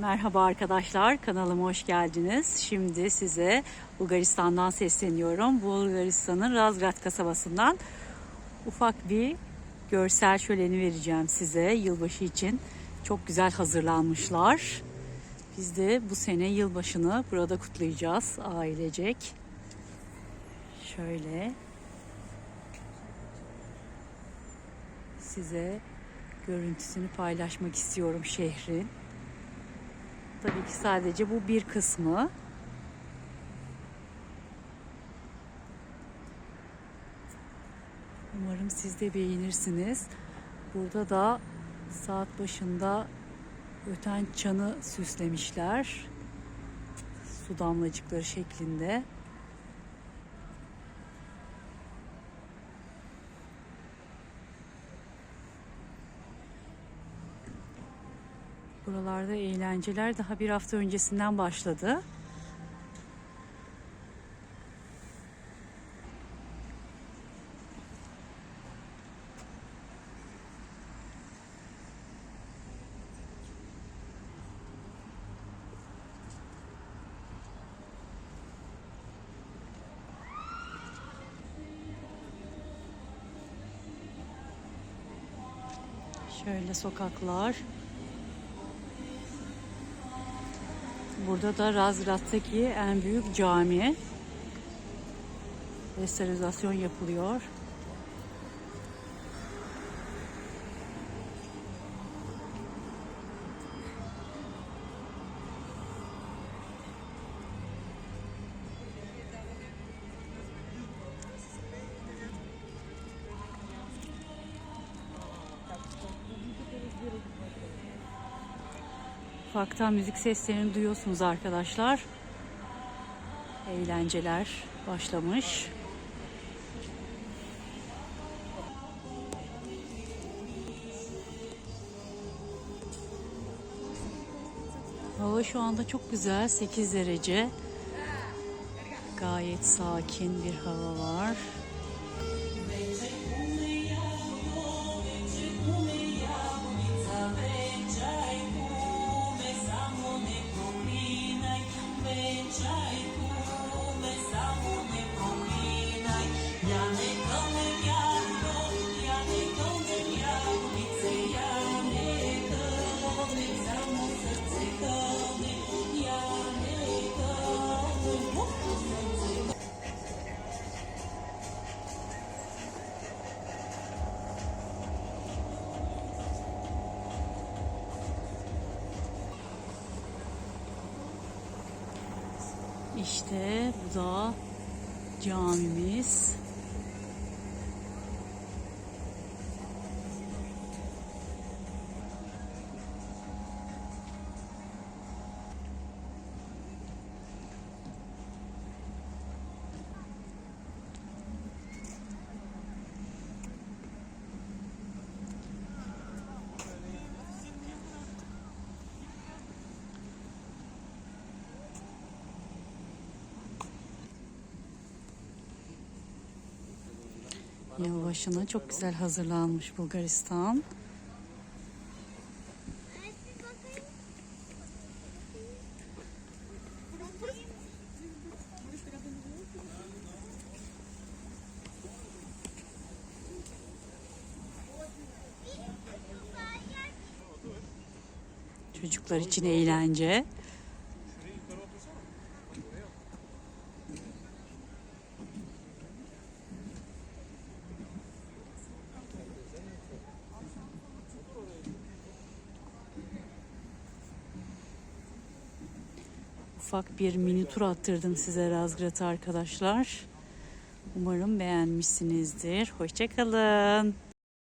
Merhaba arkadaşlar, kanalıma hoş geldiniz. Şimdi size Bulgaristan'dan sesleniyorum. Bulgaristan'ın Razgrad kasabasından ufak bir görsel şöleni vereceğim size yılbaşı için. Çok güzel hazırlanmışlar. Biz de bu sene yılbaşını burada kutlayacağız ailecek. Şöyle size görüntüsünü paylaşmak istiyorum şehrin. Tabii ki sadece bu bir kısmı. Umarım siz de beğenirsiniz. Burada da saat başında öten çanı süslemişler. Su damlacıkları şeklinde. Buralarda eğlenceler daha bir hafta öncesinden başladı. Şöyle sokaklar. Burada da Razgrad'daki en büyük cami. Restorasyon yapılıyor. Ufaktan müzik seslerini duyuyorsunuz arkadaşlar. Eğlenceler başlamış. Hava şu anda çok güzel. 8 derece. Gayet sakin bir hava var. İşte bu da camimiz. Yılbaşına çok güzel hazırlanmış Bulgaristan. Çocuklar için eğlence. Ufak bir mini tur attırdım size Razgrad'a arkadaşlar. Umarım beğenmişsinizdir. Hoşçakalın.